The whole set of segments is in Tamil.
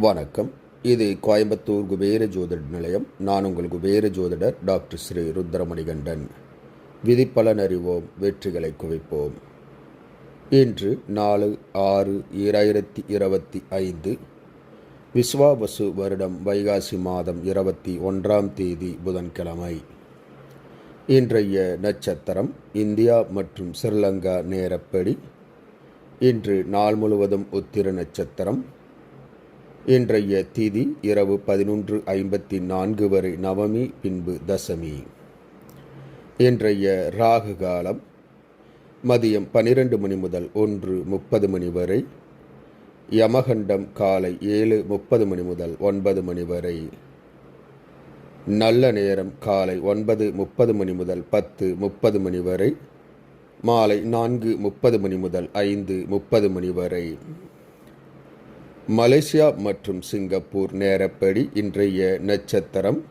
வணக்கம். இது கோயம்புத்தூர் குபேர ஜோதிட நிலையம். நான் உங்கள் குபேர ஜோதிடர் டாக்டர் ஸ்ரீ ருத்ரமணிகண்டன். விதிப்பலன் அறிவோம் வெற்றிகளை குவிப்போம். இன்று நாலு ஆறு இரண்டாயிரத்தி இருபத்தி ஐந்து விஸ்வாபசு வருடம் வைகாசி மாதம் இருபத்தி ஒன்றாம் தேதி புதன்கிழமை. இன்றைய நட்சத்திரம் இந்தியா மற்றும் ஸ்ரீலங்கா நேரப்படி. இன்று நாள் முழுவதும் உத்திர நட்சத்திரம் இன்றைய திதி இரவு பதினொன்று ஐம்பத்தி நான்கு வரை நவமி பின்பு தசமி. இன்றைய ராகு காலம் மதியம் பனிரெண்டு மணி முதல் ஒன்று முப்பது மணி வரை யமகண்டம் காலை ஏழு முப்பது மணி முதல் ஒன்பது மணி வரை நல்ல நேரம் காலை ஒன்பது முப்பது மணி முதல் பத்து முப்பது மணி வரை மாலை நான்கு முப்பது மணி முதல் ஐந்து முப்பது மணி வரை. மலேசியா மற்றும் சிங்கப்பூர் நேரப்படி இன்றைய நட்சத்திரம்.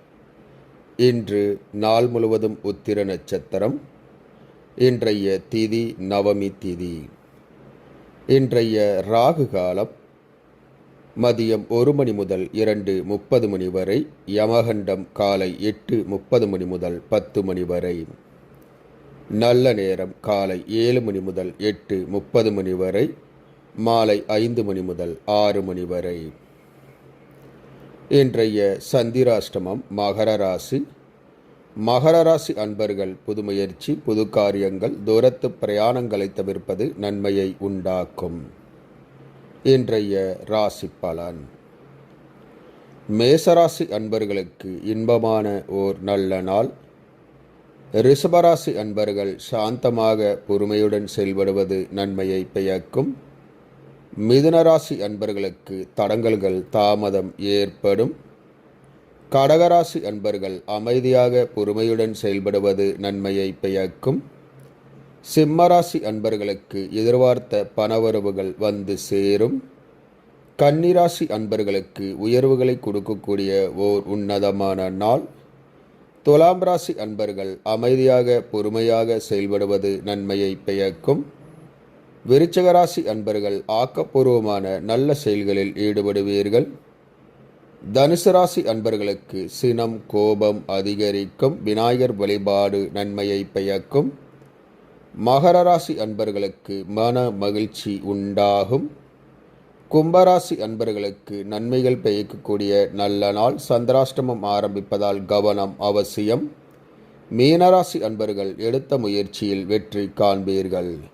இன்று நாள் முழுவதும் உத்திர நட்சத்திரம். இன்றைய திதி நவமி திதி. இன்றைய ராகு காலம் மதியம் ஒரு மணி முதல் இரண்டு முப்பது மணி வரை யமகண்டம் காலை எட்டு முப்பது மணி முதல் பத்து மணி வரை. நல்ல நேரம் காலை ஏழு மணி முதல் எட்டு முப்பது மணி வரை. மாலை ஐந்து மணி முதல் ஆறு மணி வரை. இன்றைய சந்திராஷ்டமம் மகர ராசி. மகர ராசி அன்பர்கள் புது முயற்சி புது காரியங்கள் தூரத்து பிரயாணங்களை தவிர்ப்பது நன்மையை உண்டாக்கும். இன்றைய ராசி பலன். மேசராசி அன்பர்களுக்கு இன்பமான ஓர் நல்ல நாள். ரிஷபராசி அன்பர்கள் சாந்தமாக பொறுமையுடன் செயல்படுவது நன்மையை பெயக்கும் மிதுனராசி அன்பர்களுக்கு தடங்கல்கள் தாமதம் ஏற்படும். கடகராசி அன்பர்கள் அமைதியாக பொறுமையுடன் செயல்படுவது நன்மையை பெயக்கும் சிம்மராசி அன்பர்களுக்கு எதிர்பார்த்த பணவரவுகள் வந்து சேரும். கன்னிராசி அன்பர்களுக்கு உயர்வுகளை கொடுக்கக்கூடிய ஓர் உன்னதமான நாள். துலாம் ராசி அன்பர்கள் அமைதியாக பொறுமையாக செயல்படுவது நன்மையை பெயக்கும் விருச்சகராசி அன்பர்கள் ஆக்கப்பூர்வமான நல்ல செயல்களில் ஈடுபடுவீர்கள். தனுசு ராசி அன்பர்களுக்கு சினம் கோபம் அதிகரிக்கும். விநாயகர் வழிபாடு நன்மையை பெயக்கும் மகர ராசி அன்பர்களுக்கு மன மகிழ்ச்சி உண்டாகும். கும்பராசி அன்பர்களுக்கு நன்மைகள் பெய்யக்கூடிய நல்ல நாள். சந்திராஷ்டமம் ஆரம்பிப்பதால் கவனம் அவசியம். மீனராசி அன்பர்கள் எடுத்த முயற்சியில் வெற்றி காண்பீர்கள்.